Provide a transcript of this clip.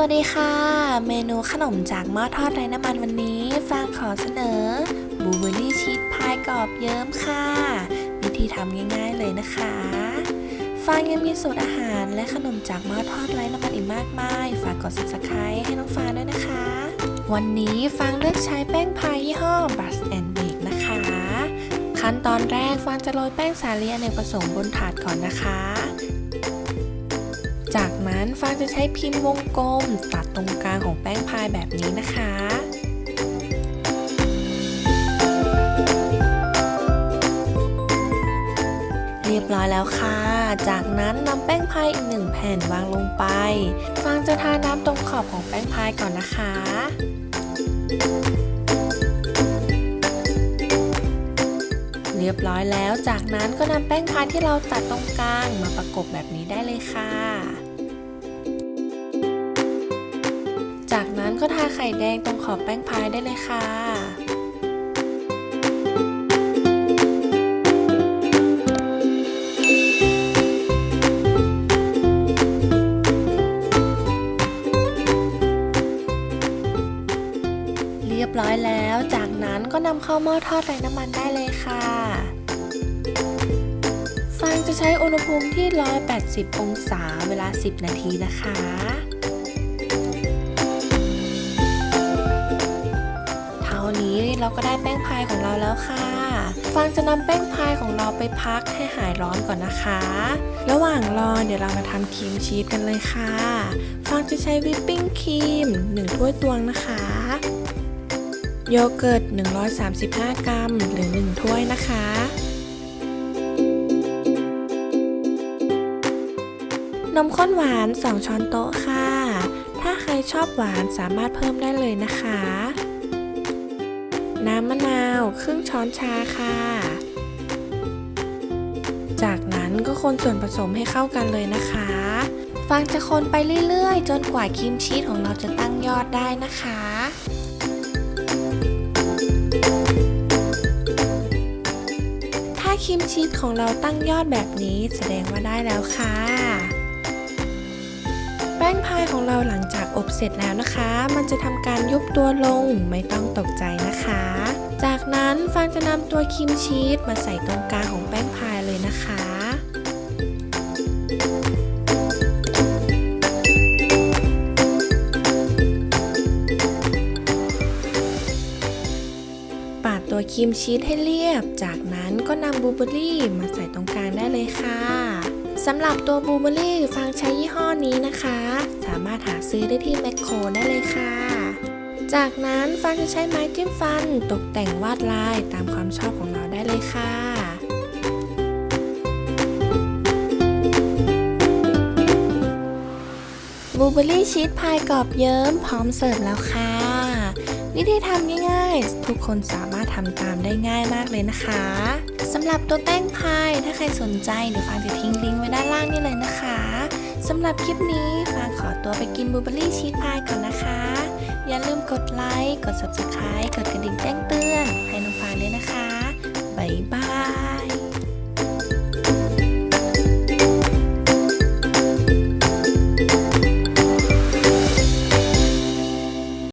วัสดีค่ะ เมนูขนมจากหม้อทอดไร้น้ำมันวันนี้ฟางขอเสนอบูเบอรี่ชีสพายกรอบเยิ้มค่ะ วิธีทำง่ายๆเลยนะคะฟางยังมีสูตรอาหารและขนมจากหม้อทอดไร้น้ำมันอีกมากมาย ฝากกด subscribe ให้น้องฟางด้วยนะคะ วันนี้ฟางเลือกใช้แป้งพายยี่ห้อ Brush and Bake นะคะ ขั้นตอนแรกฟางจะโรยแป้งสาลีอเนกประสงค์บนถาดก่อนนะคะ จากนั้นฟางจะใช้พิมพ์วงกลม ตัดตรงกลางของแป้งพายแบบนี้นะคะเรียบร้อยแล้วค่ะ จากนั้นนำแป้งพายอีกหนึ่งแผ่นวางลงไป ฟางจะทาน้ำตรงขอบของแป้งพายก่อนนะคะ รียบร้อยแล้ว จากนั้นก็นำแป้งพายที่เราตัดตรงกลาง มาประกบแบบนี้ได้เลยค่ะ จากนั้นก็ทาไข่แดงตรงขอบแป้งพายได้เลยค่ะ รียบร้อยแล้ว จากนั้นก็นำเข้าหม้อทอดไร้น้ำมันได้เลยค่ะฟางจะใช้อุณหภูมิที่ 180 องศาเวลา 10 นาทีนะคะเท่านี้เราก็ได้แป้งพายของเราแล้วค่ะ ฟางจะนำแป้งพายของเราไปพักให้หายร้อนก่อนนะคะ ระหว่างรอเดี๋ยวเรามาทำครีมชีสกันเลยค่ะ ฟางจะใช้วิปปิ้งครีม1ถ้วยตวงนะคะ โยเกิร์ต 135 กรัม หรือ 1 ถ้วยนะคะ นมข้นหวาน 2 ช้อนโต๊ะค่ะ ถ้าใครชอบหวานสามารถเพิ่มได้เลยนะคะ น้ำมะนาวครึ่งช้อนชาค่ะ จากนั้นก็คนส่วนผสมให้เข้ากันเลยนะคะฟางจะคนไปเรื่อยๆ จนกว่าครีมชีสของเราจะตั้งยอดได้นะคะ ครีมชีสของเราตั้งยอดแบบนี้แสดงว่าได้แล้วค่ะ แป้งพายของเราหลังจากอบเสร็จแล้วนะคะ มันจะทำการยุบตัวลงไม่ต้องตกใจนะคะ จากนั้นฟางจะนำตัวครีมชีสมาใส่ตรงกลางของแป้งพายเลยนะคะ ตัวครีมชีสให้เรียบ จากนั้นก็นำบลูเบอร์รี่มาใส่ตรงกลางได้เลยค่ะสำหรับตัวบลูเบอร์รี่ฟางใช้ยี่ห้อนี้นะคะ สามารถหาซื้อได้ที่แมคโครได้เลยค่ะ จากนั้นฟางจะใช้ไม้จิ้มฟันตกแต่งวาดลายตามความชอบของเราได้เลยค่ะบลูเบอร์รี่ชีสพายกรอบเยิ้มพร้อมเสิร์ฟแล้วค่ะ วิธีทำง่ายๆ ทุกคนสามารถทำตามได้ง่ายมากเลยนะคะสำหรับตัวแป้งพาย ถ้าใครสนใจเดี๋ยวฟางจะทิ้งลิงก์ไว้ด้านล่างนี่เลยนะคะสำหรับคลิปนี้ฟางขอตัวไปกินบลูเบอร์รี่ชีสพายก่อนนะคะ อย่าลืมกดไลค์ กด subscribe กดกระดิ่งแจ้งเตือน ให้น้องฟางด้วยนะคะ บ๊ายบาย